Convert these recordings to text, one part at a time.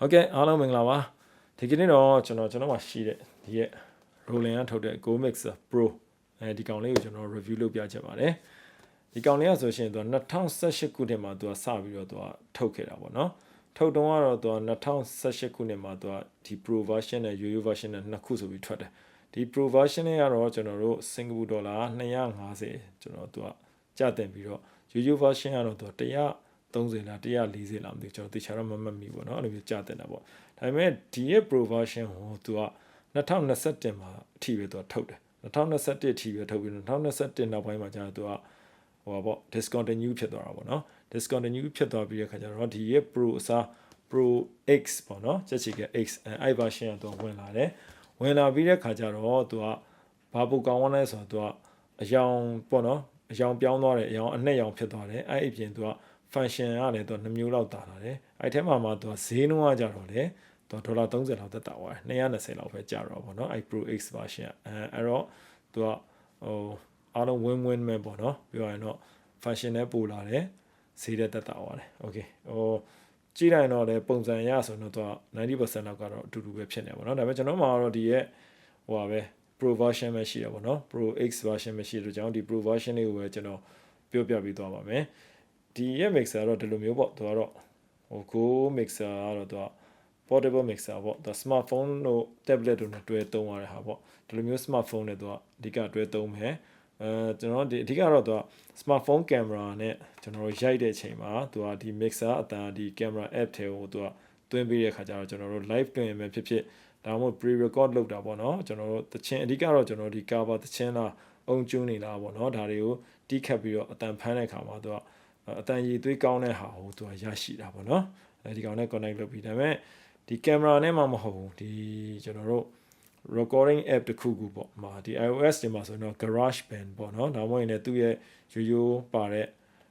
ဟုတ်ကဲ့အားလုံးမင်္ဂလာပါဒီကနေ့တော့ကျွန်တော်ကျွန်တော်မှာရှိတဲ့ဒီရဲ့ Roland ကထုတ်တဲ့ Go Mixer Pro အဲဒီကောင်လေးကိုကျွန်တော် review လုပ်ပြချင်ပါတယ်ဒီကောင်လေးကဆိုရှင်သူက2018ခုနှစ်မှာသူကစပြီးတော့သူကထုတ်ခဲ့တာပေါ့နော်ထုတ်တုံးကတော့သူက2018ခုနှစ်မှာသူကဒီ Pro version နဲ့ Yo-Yo version နဲ့နှစ်ခုဆိုပြီးထွက်တယ်ဒီ Pro version နဲ့ကတော့ကျွန်တော်တို့စင်ကာပူဒေါ်လာ250ကျွန်တော်သူကကျတင်ပြီးတော့ Yo-Yo version ကတော့သူက100 30လား140လားမသိကျွန်တော်တေချာတော့မမှတ်မိပေါ့နော်အဲ့လိုမျိုးကြာတင်တာပေါ့ဒါပေမဲ့ဒီရဲ့ pro version ဟိုသူက2021မှာအထိပဲသူကထုတ်တယ်2021အထိပဲထုတ်ပြီး2021နောက်ပိုင်းမှာကျတော့သူကဟိုပါပေါ့ discontinue ဖြစ်သွားတာပေါ့နော် discontinue ဖြစ်သွားပြီးတဲ့ခါကျတော့ဒီရဲ့ pro အစား pro x ပေါ့နော်ချက်ချီက x အဲ version ကသူကဝင်လာတယ်ဝင်လာပြီးတဲ့ခါကျတော့သူကဘာပူကောင်းလဲဆိုတော့သူကအယောင်ပေါ့နော်အယောင်ပြောင်းသွားတယ်အယောင်အနှစ်ယောင်ဖြစ်သွားတယ်အဲ့အပြင်သူက function ကလည်းသူနှမျိုးလောက်တာလာတယ်အဲ့ထဲမှာမှသူဈေးနှုန်းကကြတော့လေသူဒေါ်လာ30လောက်သက်တာသွားတယ်220လောက်ပဲကြာတော့ဗောနော်အဲ့ Pro X version အဲအဲ့တော့သူကဟိုအားလုံး win win ပဲပေါ့နော်ပြောရရင်တော့ function နဲ့ပို့လာတယ်ဈေးတဲ့သက်တာသွားတယ် okay ဟိုကြည့်လိုက်တော့လေပုံစံရဆိုတော့သူက90%လောက်ကတော့အတူတူပဲဖြစ်နေပါတော့ဒါပေမဲ့ကျွန်တော်မှတော့ဒီရဲ့ဟိုပါပဲ Pro version ပဲရှိရပါတော့ Pro X version ပဲရှိလို့ကြောင့်ဒီ Pro version လေးကိုပဲကျွန်တော်ပြောပြပေးသွားပါမယ် ဒီရဲ့ mixer ကတော့ဒီလိုမျိုးပေါ့သူကတော့ဟို Go mixer ကတော့သူက portable mixer ပေါ့သူ smartphone တို့ tablet တို့နဲ့တွဲသုံးရတဲ့ဟာပေါ့ဒီလိုမျိုး smartphone နဲ့သူကအဓိကတွဲသုံးမယ်အဲကျွန်တော်ဒီအဓိကတော့သူက smartphone camera နဲ့ကျွန်တော်တို့ရိုက်တဲ့အချိန်မှာသူကဒီ mixer အတန်ဒီ camera app ထဲကိုသူကသွင်းပေးတဲ့ခါကျတော့ကျွန်တော်တို့ live တွင်မယ်ဖြစ်ဖြစ်ဒါမှမဟုတ် pre record လုပ်တာပေါ့နော်ကျွန်တော်တို့တချင်းအဓိကတော့ကျွန်တော်ဒီ cover တချင်းလားအုံကျူးနေလားပေါ့နော်ဒါတွေကိုတီးခတ်ပြီးတော့အတန်ဖမ်းတဲ့ခါမှာသူက အတန်ရည်သွေးကောင်းတဲ့ဟာကိုသူကရရှိတာပေါ့နော်အဲဒီကောင်နဲ့ connect လုပ်ပြီးဒါပေမဲ့ဒီ camera နဲ့မှမဟုတ်ဘူးဒီကျွန်တော်တို့ recording app တခုခုပေါ့မှာဒီ iOS တွေမှာဆိုတော့ GarageBand ပေါ့နော်ဒါမှမဟုတ်ရင်လည်းသူ့ရဲ့ရိုးရိုးပါတဲ့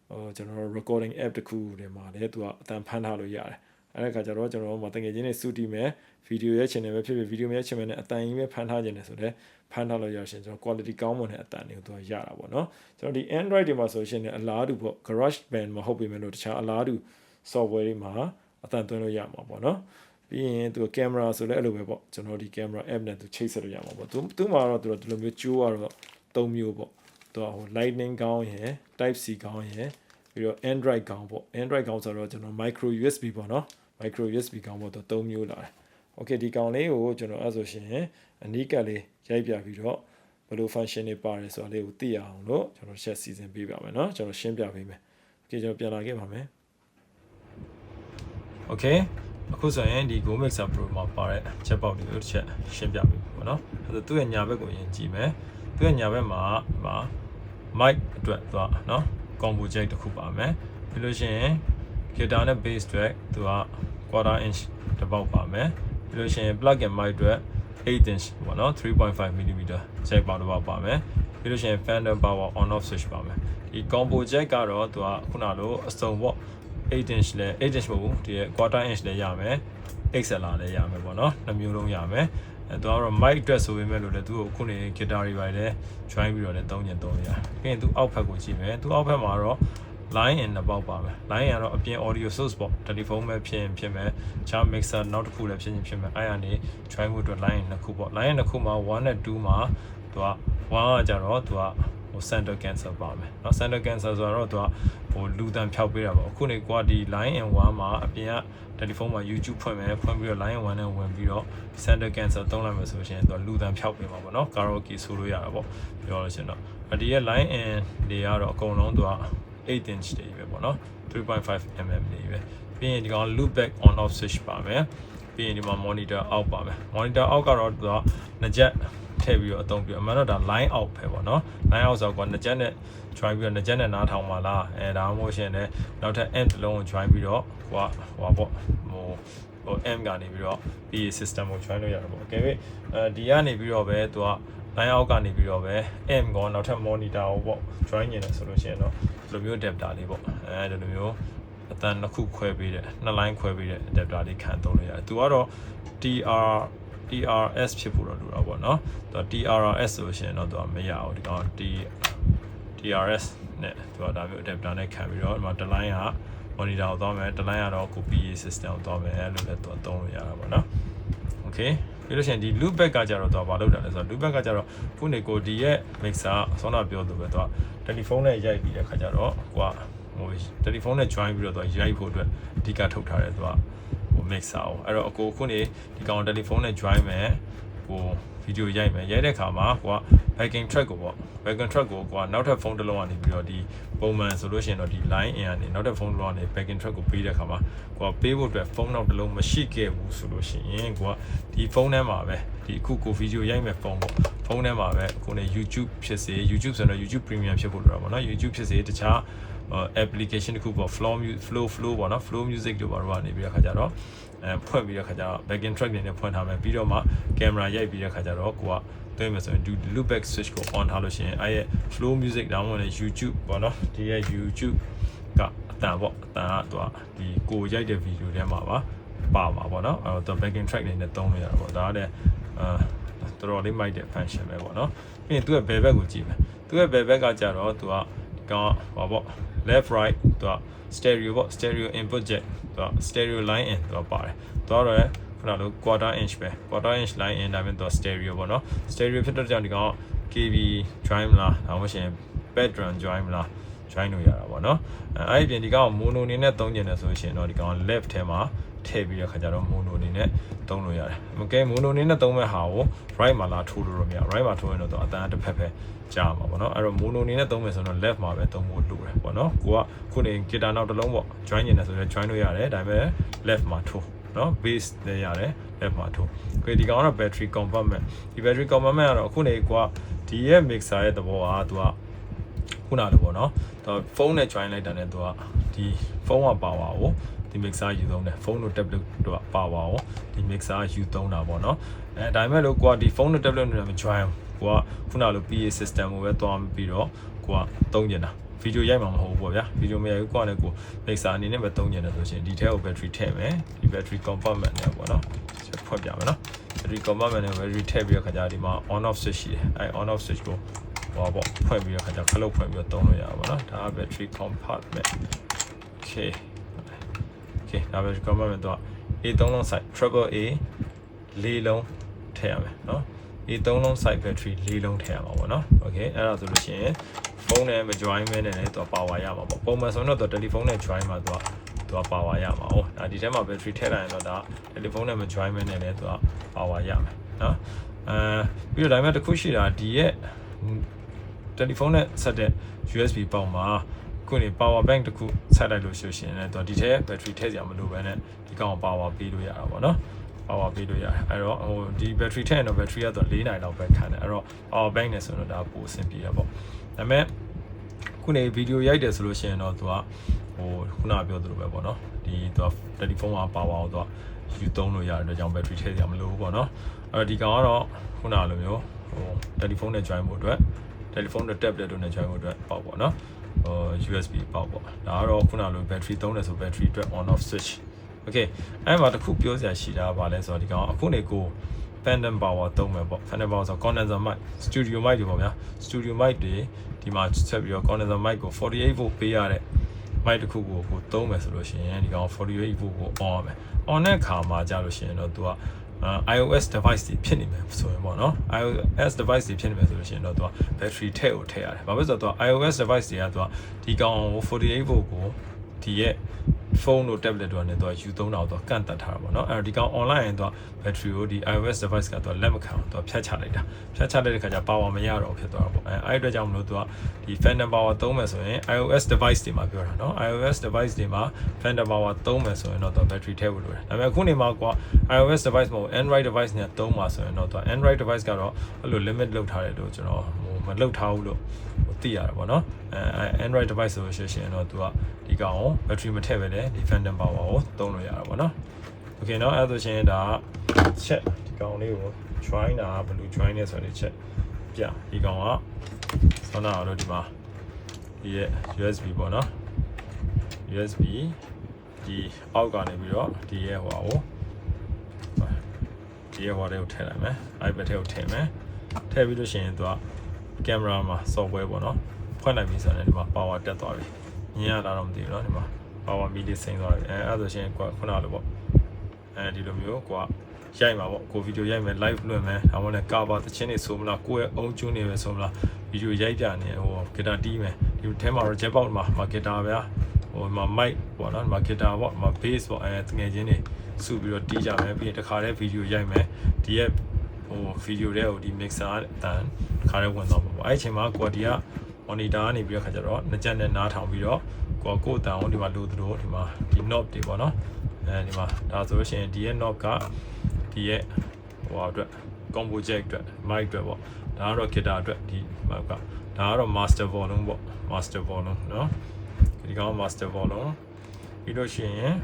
ဟိုကျွန်တော်တို့ recording app တခုတွေမှာလည်းသူကအတန်ဖမ်းထားလို့ရတယ် အဲ့ဒါခါကျတော့ကျွန်တော်တို့မှာတကယ်ချင်းနေစူတီမယ်ဗီဒီယိုရဲ့ channel ပဲဖြစ်ဖြစ်ဗီဒီယိုရဲ့ channel နဲ့အတန်ကြီးပဲဖမ်းထားခြင်းနဲ့ဆိုတော့ဖမ်းထားလို့ရရှင်ကျွန်တော် quality ကောင်းမွန်တဲ့အတန်တွေကိုသူကရတာပေါ့နော်ကျွန်တော်ဒီ Android တွေမှာဆိုရှင်လည်းအလားတူပေါ့ GarageBand မဟုတ်ပေမဲ့လို့တခြားအလားတူ software တွေမှာအတန်သွင်းလို့ရမှာပေါ့နော်ပြီးရင်သူကင်မရာဆိုလည်းအဲ့လိုပဲပေါ့ကျွန်တော်ဒီကင်မရာ app နဲ့သူချိတ်ဆက်လို့ရမှာပေါ့သူသူမှာတော့သူတို့ဒီလိုမျိုးကျိုးကတော့၃မျိုးပေါ့သူကဟို lightning ကောင်းရယ် type c ကောင်းရယ်ပြီးတော့ android ကောင်းပေါ့ android ကောင်းဆိုတော့ကျွန်တော် micro usb ပေါ့နော် micro usb ကောင်းပေါ့သူ၃မျိုးလာတယ် okay ဒီကောင်လေးကိုကျွန်တော်အဲ့ဆိုရှင်အနီးကပ်လေးရိုက်ပြပြီးတော့ဘယ်လို function တွေပါတယ်ဆိုတာလေးကိုသိရအောင်လို့ကျွန်တော်ရှက်စီစဉ်ပေးပါမယ်เนาะကျွန်တော်ရှင်းပြပေးမယ် okay ကျွန်တော်ပြန်လာခဲ့ပါမယ် okay အခုဆိုရင်ဒီ Go Mixer Pro မှာပါတဲ့ချက်ပေါက်တွေကိုတစ်ချက်ရှင်းပြပေးပါเนาะအဲ့ဒါသူ့ရဲ့ညာဘက်ကိုရင်ကြည့်မယ်သူ့ရဲ့ညာဘက်မှာပါ mic အတွက်သွားเนาะ combo jack တစ်ခုပါမယ်ပြီးလို့ရှိရင် guitar နဲ့ bass အတွက်သူက quarter inch တစ်ပေါက်ပါမယ်ပြီးလို့ရှိရင် plug in mic အတွက်8 inch ပေါ့နော်3.5 mm jack ပေါက်တစ်ပေါက်ပါမယ်ပြီးလို့ရှိရင် Phantom power on off switch ပါမယ်ဒီ combo jack ကတော့သူကခုနလိုအစုံပေါ့8 inch လဲ8 inch မဟုတ်ဘူးဒီ quarter inch လဲရမယ် XLR လဲရမယ်ပေါ့နော်နှစ်မျိုးလုံးရမယ်အဲသူကတော့ mic အတွက်ဆိုပေမဲ့လို့လည်းသူ့ကိုခုနေ guitar တွေပါလေ join ပြီးတော့လည်းသုံးညင်သုံးရပြီးရင်သူအောက်ဖက်ကိုကြည့်မယ်သူအောက်ဖက်မှာတော့ line in နှစ်ပေါက်ပါမယ် line in ကတော့အပြင် audio source ပေါ့ telephone ပဲဖြစ်ရင်ဖြစ်မယ် char mixer နောက်တစ်ခုလည်းဖြစ်ရင်ဖြစ်မယ်အဲ့ဒါနေ try မှုအတွက် line in နှစ်ခုပေါ့ line in နှစ်ခုမှာ1နဲ့2မှာသူက1ကကြတော့သူကဟို center cancel ပါမယ်เนาะ center cancel ဆိုတော့သူကဟိုလူတန်ဖြောက်ပေးတာပေါ့အခုနေကွာဒီ line in 1မှာအပြင်က telephone မှာ YouTube ဖွင့်မယ်ဖွင့်ပြီးတော့ line 1နဲ့ဝင်ပြီးတော့ center cancel သုံးလိုက်မယ်ဆိုရင်သူကလူတန်ဖြောက်ပေးမှာပေါ့เนาะ karaoke ဆိုလို့ရတာပေါ့ပြောလို့ရှင်တော့ဒီရဲ့ line in တွေကတော့အကုန်လုံးသူက 8 inch တွေပဲပေါ့နော်3.5 mm တွေပဲပြီးရင်ဒီကောင် loop back on off switch ပါမယ်ပြီးရင်ဒီမှာ monitor out ပါမယ် monitor out ကတော့သူကနှစ်ချက်ထည့်ပြီးတော့အသုံးပြအမှန်တော့ဒါ line out ပဲပေါ့နော် line out ဆိုတော့နှစ်ချက်နဲ့ join ပြီးတော့နှစ်ချက်နဲ့နားထောင်ပါလားအဲဒါမှမဟုတ်ရှင်လည်းနောက်ထပ် amp တစ်လုံးကို join ပြီးတော့ဟိုဟိုပေါ့ဟိုဟို amp ကနေပြီးတော့ PA system ကို join လုပ်ရတယ်ပေါ့ okay အဲဒီကနေပြီးတော့ပဲသူက line out ကနေပြီးတော့ပဲ amp ကောနောက်ထပ် monitor ကိုပေါ့ join နေတယ်ဆိုလို့ရှိရင်တော့ဒီ လိုမျိုး adapter လေးပေါ့အဲဒီလိုမျိုးအတန်တစ်ခုခွဲပေးတဲ့နှစ် line ခွဲပေးတဲ့ adapter လေးခံသုံးလို့ရတယ်သူကတော့ TR TRS ဖြစ်ဖို့တော့လိုတာပေါ့နော်သူက TRS ဆိုလို့ရှိရင်တော့သူကမရဘူးဒီကောင် T TRS နဲ့သူကဒါမျိုး adapter နဲ့ခံပြီးတော့ဒီမှာတစ် line က monitor ကိုသွားမယ်တစ်လိုင်းကတော့ကို PA system ကိုသွားမယ်အဲ့လိုလည်းသူအသုံးလို့ရတာပေါ့နော် okay ပြီးလို့ရှိရင်ဒီ loop back ကကြတော့သူကဘာလုပ်တာလဲဆိုတော့ loop back ကကြတော့ခုနေကိုဒီရဲ့ mixer ဆောင်းတာပြောသူပဲသူကတယ်လီဖုန်းနဲ့ရိုက်ပြီးတဲ့ခါကျတော့ကိုကဟိုတယ်လီဖုန်းနဲ့ join ပြီးတော့သူကရိုက်ဖို့အတွက်အဓိကထုတ်ထားတယ်သူကဟို mixer ကိုအဲ့တော့အကိုခုနေဒီကောင်တယ်လီဖုန်းနဲ့ join မယ်ဟို ဗီဒီယိုရိုက်မယ်ရိုက်တဲ့ခါမှာကိုက backing track ကိုပေါ့ backing track ကိုကိုကနောက်ထပ်ဖုန်းတစ်လုံးကနေပြီးတော့ဒီပုံမှန်ဆိုလို့ရှိရင်တော့ဒီ line in ကနေနောက်ထပ်ဖုန်းတစ်လုံးကနေ backing track ကိုပေးတဲ့ခါမှာကိုကပေးဖို့အတွက်ဖုန်းနောက်တစ်လုံးမရှိခဲ့ဘူးဆိုလို့ရှိရင်ကိုကဒီဖုန်းထဲမှာပဲဒီအခုကိုဗီဒီယိုရိုက်မယ်ဖုန်းပေါ့ဖုန်းထဲမှာပဲကိုနေ YouTube ဖြစ်စေ YouTube ဆိုတော့ YouTube Premium ဖြစ်ဖို့လိုတာပေါ့နော် YouTube ဖြစ်စေတခြား application တစ်ခုပေါ့ flow flow flow ပေါ့နော် flow music တို့ပါတော့နေပြီးတဲ့ခါကျတော့ အဲဖွင့်ပြီးတဲ့ခါကျတော့ backing track တွေနဲ့ဖွင့်ထားမယ်ပြီးတော့မှ camera ရိုက်ပြီးတဲ့ခါကျတော့ကိုကသွင်းမယ်ဆိုရင်ဒီ loop back switch ကို on ထားလို့ရှိရင်အဲရဲ့ flow music တောင်းဝင်တဲ့ YouTube ပေါ့နော်ဒီရဲ့ YouTube ကအတန်ပေါ့အတန်ကသူကဒီကိုရိုက်တဲ့ video ထဲမှာပါပါမှာပေါ့နော်အဲတော့ backing track တွေနဲ့သုံးလို့ရတာပေါ့ဒါကလည်းအာတော်တော်လေးမိုက်တဲ့ function ပဲပေါ့နော်ပြီးရင်သူ့ရဲ့ bell back ကိုကြည့်မယ်သူ့ရဲ့ bell back ကကြတော့သူကဒီ ကောင်ဟောပေါ့ left right သူက stereo ပေါ့ stereo input jack သူက stereo line in သူကပါတယ်သူကတော့ခုနလို quarter inch ပဲ quarter inch line in ဒါပေမဲ့သူက stereo ပေါ့နော် stereo ဖြစ်တဲ့ကြောင့်ဒီကောင် KB join မလားဒါမှမဟုတ်ရင် backdrum join မလား join လို့ရတာပေါ့နော်အဲအဲ့ဒီပြင်ဒီကောင် mono အနေနဲ့သုံးကျင်တယ်ဆိုရှင်တော့ဒီကောင် left ထဲမှာထည့်ပြီးတော့ခါကြတော့ mono အနေနဲ့သုံးလို့ရတယ်။ Okay mono အနေနဲ့သုံးမဲ့ဟာကို right မှာလာထိုးလို့တော့မရ right မှာထိုးရင်တော့သူအတန်းတစ်ဖက်ဖက်ကြာမှာပေါ့နော်အဲ့တော့ mono အနေနဲ့သုံးမယ်ဆိုတော့ left မှာပဲသုံးဖို့လိုတယ်ပေါ့နော်ကိုကခုနေ guitar နောက်တစ်လုံးပေါ့ join ကျင်တယ်ဆိုရင် join လို့ရတယ်ဒါပေမဲ့ left မှာထိုးနော် bass လည်းရတယ် left မှာထိုး။ Okay ဒီကောင်ကတော့ battery compartment ဒီ battery compartment ကတော့အခုနေကွာဒီရဲ့ mixer ရဲ့သဘောကသူက ခုနလိုပေါ့နော်သူဖုန်းနဲ့ join လိုက်တာနဲ့သူကဒီဖုန်းက power ကိုဒီ mixer ယူသုံးတယ်ဖုန်းတို့ tablet တို့က power ကိုဒီ mixer ယူသုံးတာပေါ့နော်အဲဒါပေမဲ့လို့ကွာဒီဖုန်းတို့ tablet တို့နဲ့မ join ဘူးကိုကခုနလို PA system ကိုပဲတွားပြီးတော့ကိုကသုံးကျင်တာဗီဒီယိုရိုက်မှာမဟုတ်ဘူးပေါ့ဗျာဗီဒီယိုမရိုက်ဘူးကိုကလည်းကို mixer အနေနဲ့ပဲသုံးကျင်တယ်ဆိုရှင်ဒီထဲကို battery ထည့်မယ်ဒီ battery compartment နဲ့ပေါ့နော်ဖွင့်ပြမယ်နော် battery compartment နဲ့ battery ထည့်ပြီးတော့ခါကြဒီမှာ on off switch ရှိတယ်အဲ on off switch ကို ဟောပေါ့ဖွင့်ပြီးတော့ခါကြခလုတ်ဖွင့်ပြီးတော့သုံးလို့ရပါဘောနော်ဒါက battery compartment okay okay ဒါ battery compartment တော့ A3 လုံး site triple A လေးလုံးထည့်ရမယ်နော် A3 လုံး site battery လေးလုံးထည့်ရမှာပေါ့နော် okay အဲ့ဒါဆိုလို့ရှိရင်ဖုန်းနဲ့မ join မဲနဲ့လည်းသူက power ရမှာပေါ့ပုံမှန်ဆိုရင်တော့တယ်လီဖုန်းနဲ့ join မှာသူကသူက power ရမှာ哦ဒါဒီထဲမှာ battery ထည့်လိုက်ရင်တော့ဒါတယ်လီဖုန်းနဲ့မ join မဲနဲ့လည်းသူက power ရမယ်နော်အဲပြီးတော့ဒါပေမဲ့တစ်ခုရှိတာဒီရဲ့ တယ်လီဖုန်းနဲ့ဆက်တဲ့ USB ပေါက်မှာခုနေ power bank တစ်ခုဆက်လိုက်လို့ရှိရင်လည်းသူဒီထဲ battery ထည့်စရာမလိုဘဲနဲ့ဒီကောင် power ပေးလို့ရတာပေါ့နော် power ပေးလို့ရတယ်အဲ့တော့ဟိုဒီ battery ထည့်ရင်တော့ battery ကတော့4နိုင်လောက်ပဲခံတယ်အဲ့တော့ power bank နဲ့ဆိုတော့ဒါပိုအဆင်ပြေရပေါ့ဒါပေမဲ့ခုနေဗီဒီယိုရိုက်တယ်ဆိုလို့ရှိရင်တော့သူကဟိုခုနပြောသလိုပဲပေါ့နော်ဒီသူကတယ်လီဖုန်းမှာ power ကိုသူကယူသုံးလို့ရတဲ့အတွက်ကြောင့် battery ထည့်စရာမလိုဘူးပေါ့နော်အဲ့တော့ဒီကောင်ကတော့ခုနလိုမျိုးဟိုတယ်လီဖုန်းနဲ့ join ဖို့အတွက် တယ်လီဖုန်းနဲ့ tablet တို့နဲ့ join ဖို့အတွက်ပေါ့ပေါ့နော်ဟို USB ပေါ့ပေါ့ဒါကတော့ခုနလို battery သုံးတယ်ဆို battery အတွက် on off switch okay အဲ့မှာတစ်ခုပြောစရာရှိတာကဘာလဲဆိုတော့ဒီကောင်အခုနေကို phantom power သုံးမယ်ပေါ့ phantom power ဆို condenser mic studio mic တွေပေါ့ဗျာ studio mic တွေဒီမှာဆက်ပြီးတော့ condenser mic ကို48 volt ပေးရတဲ့ mic တစ်ခုကိုကိုသုံးမယ်ဆိုလို့ရှိရင်ဒီကောင်48 volt ကို on ရမယ် on တဲ့အခါမှာကြာလို့ရှိရင်တော့ तू က iOS device တွေဖြစ်နေမယ်ဆိုရင်ပေါ့နော် iOS device တွေဖြစ်နေမယ်ဆိုလို့ရှိရင်တော့ तू က battery ထည့်ကိုထည့်ရတယ်။ဘာဖြစ်လို့ဆိုတော့ iOS device တွေက तू ကဒီကောင်48 volt ကိုဒီရဲ့ ဖုန်းတို့ tablet တို့နဲ့တော့ယူသုံးတာတော့ကန့်တက်ထားတာပေါ့နော်အဲ့တော့ဒီကောင် online ရင်တော့ battery ကိုဒီ iOS device ကတော့လက်မခံတော့ဖြတ်ချလိုက်တာဖြတ်ချလိုက်တဲ့ခါကျ power မရတော့ဖြစ်သွားတာပေါ့အဲအဲ့အတွက်ကြောင့်မလို့သူကဒီ phantom power သုံးမယ်ဆိုရင် iOS device တွေမှာပြောတာနော် iOS device တွေမှာ phantom power သုံးမယ်ဆိုရင်တော့သူ battery ထည့်ဖို့လိုတယ်ဒါပေမဲ့အခုနေမှာကွာ iOS device မဟုတ် Android device နဲ့သုံးမှာဆိုရင်တော့သူ Android device ကတော့အဲ့လို limit လုပ်ထားတယ်လို့ကျွန်တော်ဟိုမလုပ်ထားဘူးလို့ဟို သိရတာပေါ့နော်အဲ Android device ဆိုလို့ရှိရင်တော့သူကဒီကောင်ကို battery မထည့်ပဲလေဒီ phantom power ကိုသုံးလို့ရတာပေါ့နော် okay เนาะအဲ့ဒါဆိုရင်ဒါချက်ဒီကောင်လေးကို join တာဘယ်လို join လဲဆိုတဲ့ချက်ပြဒီကောင်ကဆောင်းတာတော့ဒီမှာဒီရဲ့ USB ပေါ့နော် USB ဒီအောက်ကနေပြီးတော့ဒီရဲ့ဟိုကိုဒီရဲ့ဟိုတွေကိုထည့်လိုက်မယ် iPad ထဲကိုထည့်မယ်ထည့်ပြီးလို့ရှိရင်သူက ကင်မရာမှာ software ပေါ့နော်ဖွင့်လိုက်ပြီဆိုရင်ဒီမှာ power တက်သွားပြီမြင်ရတာတော့မသိဘူးเนาะဒီမှာ ပါဝါမီလေးစိမ့်သွားတယ်အဲအဲ့ဒါဆိုရှင်ကွာခုနလိုပေါ့အဲဒီလိုမျိုးကွာရိုက်မှာပေါ့ကိုဗီဒီယိုရိုက်မယ် live လွှင့်မယ်ဒါမှမဟုတ်လည်းကာဘာတချင်းနေဆိုမလားကိုယ့်ရဲ့အုံကျူးနေပဲဆိုမလားဗီဒီယိုရိုက်ပြနေဟိုဂီတာတီးမယ်ဒီထဲမှာတော့ jet box မှာမှာဂီတာဗျာဟိုမှာ mic ပေါ့နော်မှာဂီတာပေါ့မှာ bass ပေါ့အဲတငယ်ချင်းတွေစုပြီးတော့တီးကြမယ်ပြီးရင်တစ်ခါတည်းဗီဒီယိုရိုက်မယ်ဒီရဲ့ ဟိုဗီဒီယိုတွေကိုဒီ mixer အတန်တစ်ခါတည်းဝင်တော့ပေါ့အဲ့အချိန်မှာကိုဒီက monitor ကနေပြီးတော့ခါကျတော့နှစ်ချက်နဲ့နားထောင်ပြီးတော့ကိုကကိုယ်အတန်ကိုဒီမှာလိုသလိုဒီမှာဒီ knob တွေပေါ့နော်အဲဒီမှာဒါဆိုလို့ရှိရင်ဒီရဲ့ knob ကဒီရဲ့ဟိုအတွက် combo jack အတွက် mic အတွက်ပေါ့ဒါကတော့ guitar အတွက်ဒီ mic ကဒါကတော့ master volume ပေါ့ master volume เนาะဒီကောင် master volume ပြီးလို့ရှိရင်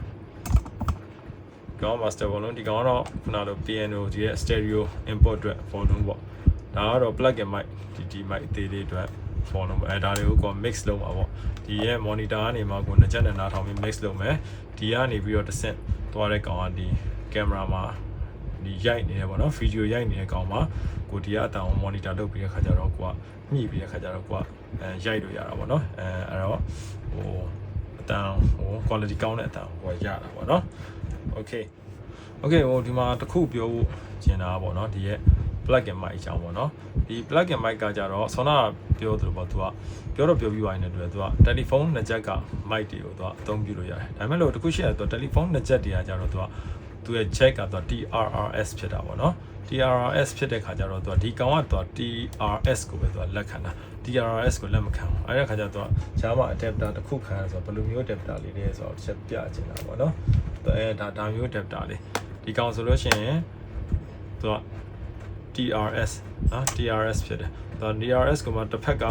ကောင် master volume ဒီကောင်ကတော့ခုနလို piano ဒီရဲ့ stereo input အတွက် volume ပေါ့ဒါကတော့ plug in mic ဒီဒီ mic အသေးလေးအတွက် volume ပေါ့အဲဒါတွေကိုကို mix လုပ်မှာပေါ့ဒီရဲ့ monitor ကနေမှကိုနှစ်ချက်နဲ့နားထောင်ပြီး mix လုပ်မယ်ဒီကနေပြီးတော့တစ်ဆင့်သွားတဲ့ကောင်ကဒီ camera မှာဒီရိုက်နေတယ်ပေါ့နော် video ရိုက်နေတဲ့ကောင်မှာကိုဒီကအတန်ကို monitor လုပ်ပြီးတဲ့ခါကျတော့ကိုကညှိပြီးတဲ့ခါကျတော့ကိုကအဲရိုက်လို့ရတာပေါ့နော်အဲအဲ့တော့ဟိုအတန်ဟို quality ကောင်းတဲ့အတန်ကိုရတာပေါ့နော် okay okay ဟိုဒီမှာတစ်ခုပြောဖို့ကျင်တာပေါ့နော်ဒီရဲ့ plug in mic အကြောင်းပေါ့နော်ဒီ plug in mic ကကြတော့ဆောနာပြောသလိုပေါ့သူကပြောတော့ပြောပြီးသွားနေတဲ့အတွက်သူက telephone နှစ်ချက်က mic တွေကိုသူကအသုံးပြုလို့ရတယ်ဒါပေမဲ့လို့တစ်ခုရှိရတော့ telephone နှစ်ချက်တွေကကြတော့သူကသူရဲ့ check ကသူက TRRS ဖြစ်တာပေါ့နော် TRRS ဖြစ်တဲ့ခါကျတော့သူကဒီကောင်ကသူက TRS ကိုပဲသူကလက်ခံတာ TRRS ကိုလက်မခံဘူးအဲ့ဒါခါကျတော့သူကဂျာမ adapter တစ်ခုခံရဆိုတော့ဘယ်လိုမျိုး adapter လေးလဲဆိုတော့တစ်ချက်ပြချင်တာပေါ့နော် အဲဒါဒါမျိုး adapter လေးဒီကောင်ဆိုလို့ရှိရင်သူက TRS နော် TRS ဖြစ်တယ်သူက TRS ကမှတစ်ဖက်က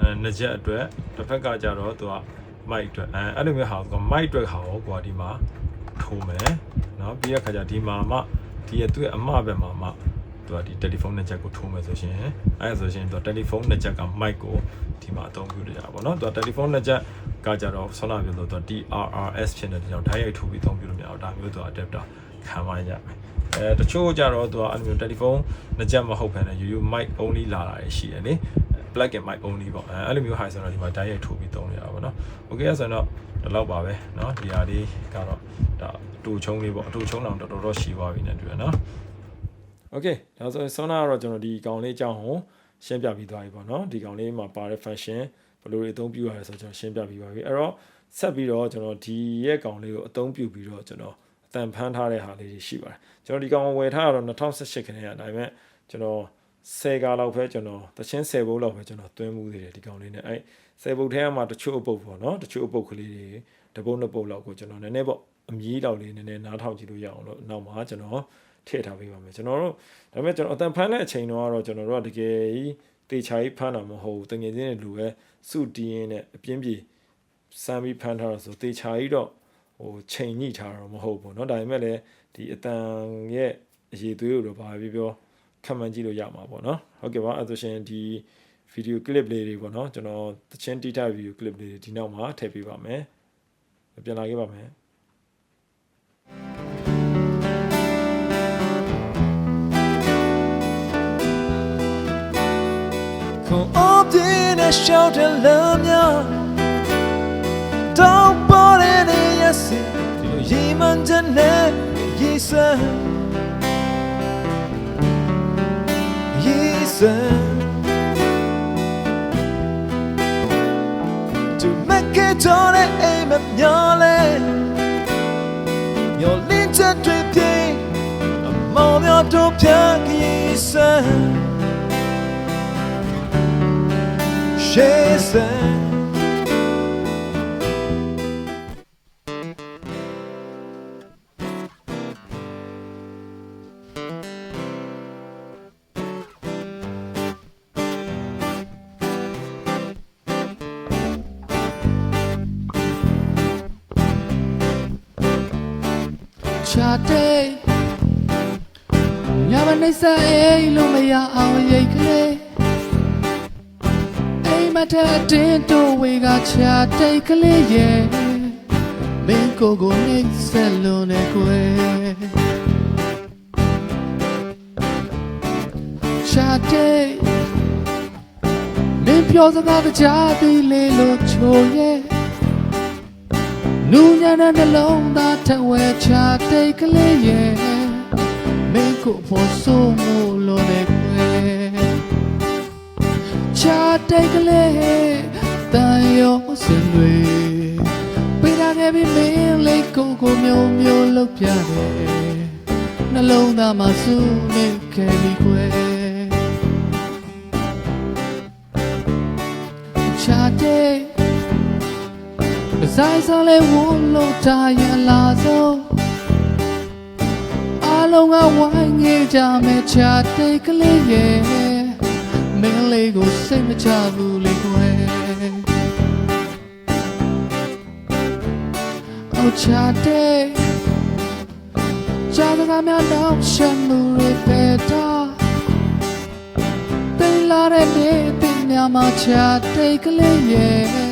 အဲနှစ်ချက်အတွက်တစ်ဖက်ကကြတော့သူက mic အတွက်အဲအဲ့လိုမျိုးဟာက mic အတွက်ဟာကိုကွာဒီမှာထိုးမယ်နော်ပြီးရခါကျဒီမှာမှဒီရဲ့သူ့ရဲ့အမဘက်မှာမှ သူကဒီတယ်လီဖုန်းနှစ်ချက်ကိုထိုးမယ်ဆိုရှင်အဲဆိုရှင်သူတယ်လီဖုန်းနှစ်ချက်က mic ကိုဒီမှာအသုံးပြုရတာပေါ့နော်သူကတယ်လီဖုန်းနှစ်ချက်ကကြတော့ဆောနာပြောလို့သူက TRRS ဖြစ်နေတဲ့ကြောင့်ဓာတ်ရိုက်ထိုးပြီးအသုံးပြုလို့မရအောင်ဒါမျိုးသူက adapter ခံမရမယ်အဲတချို့ကြတော့သူကအဲ့လိုမျိုးတယ်လီဖုန်းနှစ်ချက်မဟုတ်ဘဲနဲ့ရိုးရိုး mic only လာတာရှိတယ်လေ plug in mic only ပေါ့အဲအဲ့လိုမျိုးဟာဆိုတော့ဒီမှာ direct ထိုးပြီးသုံးရတာပေါ့နော် okay ဆိုတော့ဒီလောက်ပါပဲเนาะဒီဟာလေးကတော့ဒါအတူချုံလေးပေါ့အတူချုံအောင်တော်တော်ရှိသွားပြီနဲ့တွေ့ရနော် okay ဒါဆိုရင်ဆောနာကတော့ကျွန်တော်ဒီကောင်လေးအကြောင်းကိုရှင်းပြပြီးသွားပြီပေါ့နော်ဒီကောင်လေးမှာပါတဲ့ function ဘယ်လိုတွေအသုံးပြုရလဲဆိုတော့ကျွန်တော်ရှင်းပြပြီးပါပြီအဲ့တော့ဆက်ပြီးတော့ကျွန်တော်ဒီရဲ့ကောင်လေးကိုအသုံးပြုပြီးတော့ကျွန်တော်အတန်ဖန်းထားတဲ့ဟာလေးတွေရှိပါတယ်ကျွန်တော်ဒီကောင်ကိုဝယ်ထားတာတော့2018ခန်းထဲကဒါပေမဲ့ကျွန်တော်10ကားလောက်ပဲကျွန်တော်တချင်း10ဘုတ်လောက်ပဲကျွန်တော်သွင်းမှုသေးတယ်ဒီကောင်လေးနဲ့အဲ10ဘုတ်ထဲမှာတချို့အပုတ်ပေါ့နော်တချို့အပုတ်ကလေးတွေတပုတ်နှစ်ပုတ်လောက်ကိုကျွန်တော်နည်းနည်းပေါ့အမြည်လောက်လေးနည်းနည်းနားထောင်ကြည့်လို့ရအောင်လို့နောက်မှာကျွန်တော် ထည့်ထားပေးပါမယ်ကျွန်တော်တို့ဒါပေမဲ့ကျွန်တော်အတန်ဖန်းတဲ့အချိန်တော့ကျွန်တော်တို့ကတကယ်ကြီးတေချာကြီးဖမ်းတာမဟုတ်ဘူးတငယ်ချင်းတွေလူပဲစုတီးရင်းနဲ့အပြင်းပြေစမ်းပြီးဖမ်းထားတာဆိုတေချာကြီးတော့ဟိုချိန်ညှိထားတာမဟုတ်ဘူးเนาะဒါပေမဲ့လည်းဒီအတန်ရဲ့အရေးသွေးကိုတော့ဘာပဲပြောခံမှန်းကြည့်လို့ရမှာပေါ့เนาะဟုတ်ကဲ့ပါအဲဆိုရှင်ဒီဗီဒီယိုကလစ်လေးတွေပေါ့เนาะကျွန်တော်တချင်းတီးထားဗီဒီယိုကလစ်လေးတွေဒီနောက်မှာထည့်ပေးပါမယ်ပြန်လာခဲ့ပါမယ် Con obtiene a shout and love ya Don't put it in your seat Tilo yiman jane yisa Yisa To make it on it aim at nyale Your linta dripping A mom your dopia yisa she said Chate ညမနေစအိမ်လို့မရအောင်ရိတ်ကလေးအိမ်မ ထက်တင်းတို့ဝေကချာတိတ်ကလေးရဲ့မင်းကိုကိုနေဆက်လို့နေကွယ်ချာတေမင်းပြောစကားတကြားသေးလေလို့ချိုရဲ့နူးညံ့တဲ့နှလုံးသားထဝဲချတိတ်ကလေးရဲ့မင်းကိုဖို့ဆိုးမို့လို့လေခွဲ ချတိတ်ကလေးတန်ရောစင်တွေပေးရခဲ့ပြီးမင်းလေးကိုကိုမျိုးမျိုးလုပ်ပြတယ်နှလုံးသားမှာစူးနေခဲ့ပြီးခွဲချတိတ်ဆိုင်ဆောင်လေးဝလို့တာရလာဆုံးအလုံးကဝိုင်းငေးကြမဲ့ချာတိတ်ကလေးရဲ့ မင်းလေးကိုစိတ်မချဘူးလေကွယ်အော်ချာတိတ်ချာတကများတော့ရှမ်းမှုတွေပဲတော့တိတ်လာတဲ့နေ့တင်များမှာချာတိတ်ကလေးရဲ့